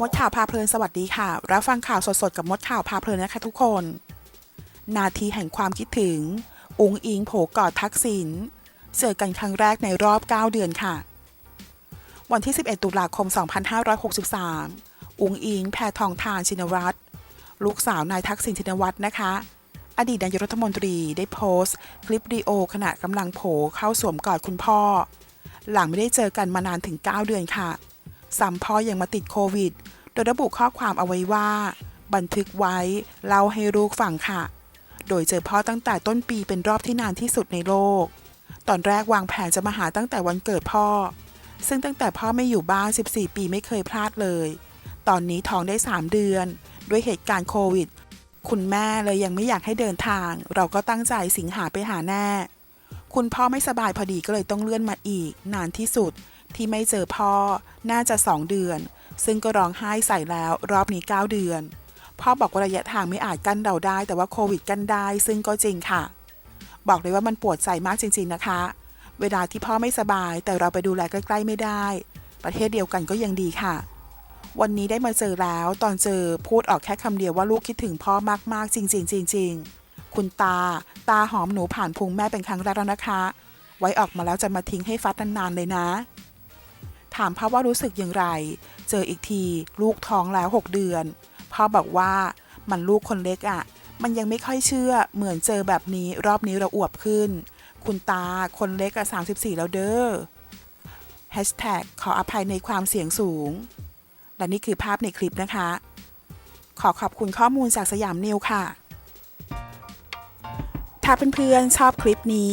มดข่าวพาเพลินสวัสดีค่ะ รับฟังข่าวสดๆ กับมดข่าวพาเพลินนะคะทุกคน นาทีแห่งความคิดถึง อุงอิงโผกอดทักษิณเจอกันครั้งแรกในรอบ 9 เดือนค่ะ วันที่ 11 ตุลาคม 2563 อุงอิง แพทองทานชินวัตรลูกสาวนายทักษิณชินวัตรนะคะ อดีตนายกรัฐมนตรีได้โพสต์ คลิปวิดีโอขณะกำลังโผเข้าสวมกอดคุณพ่อ หลังไม่ได้เจอกันมานานถึง 9 เดือนค่ะ ซ้ำพ่อยังมาติดโควิด โดยระบุข้อความเอาไว้ว่า บันทึกไว้เล่าให้ลูกฟังค่ะ โดยเจอพ่อตั้งแต่ต้นปีเป็นรอบที่นานที่สุดในโลก ตอนแรกวางแผนจะมาหาตั้งแต่วันเกิดพ่อ ซึ่งตั้งแต่พ่อไม่อยู่บ้าน 14 ปีไม่เคยพลาดเลย ตอนนี้ท้องได้ 3 เดือน ด้วยเหตุการณ์โควิด คุณแม่เลยยังไม่อยากให้เดินทาง เราก็ตั้งใจสิงหาไปหาแน่ คุณพ่อไม่สบายพอดีก็เลยต้องเลื่อนมาอีก นานที่สุด ที่ไม่เจอพ่อ น่าจะ2เดือน ซึ่งก็ร้องไห้ใส่แล้วรอบนี้ 9 เดือน พ่อบอกว่าระยะทางไม่อาจกั้นเราได้ แต่ว่าโควิดกั้นได้ ซึ่งก็จริงค่ะ บอกเลยว่ามันปวดใจมากจริง ๆนะคะ เวลาที่พ่อไม่สบายแต่เราไปดูแลใกล้ ๆ ไม่ได้ ประเทศเดียวกันก็ยังดีค่ะ วันนี้ได้มาเจอแล้ว ตอนเจอพูดออกแค่คำเดียวว่าลูกคิดถึงพ่อมากๆ จริง ๆ จริง ๆคุณตา ตาหอมหนูผ่านพุงแม่เป็นครั้งแรกแล้วนะคะ ไว้ออกมาแล้วจะมาทิ้งให้ฟัดนานๆเลยนะ ถามพ่อว่ารู้สึกอย่างไร เจออีกทีลูกท้องแล้ว 6 เดือน พ่อบอกว่ามันลูกคนเล็กอะ่ะ มันยังไม่ค่อยเชื่อ เหมือนเจอแบบนี้รอบนี้เราอวบขึ้น คุณตาคนเล็กอะ34 แล้วเด้อ Hashtag ขออภัยในความเสียงสูง และนี่คือภาพในคลิปนะคะ ขอขอบคุณข้อมูลจากสยามนิวค่ะ ถ้าเพื่อนๆชอบคลิปนี้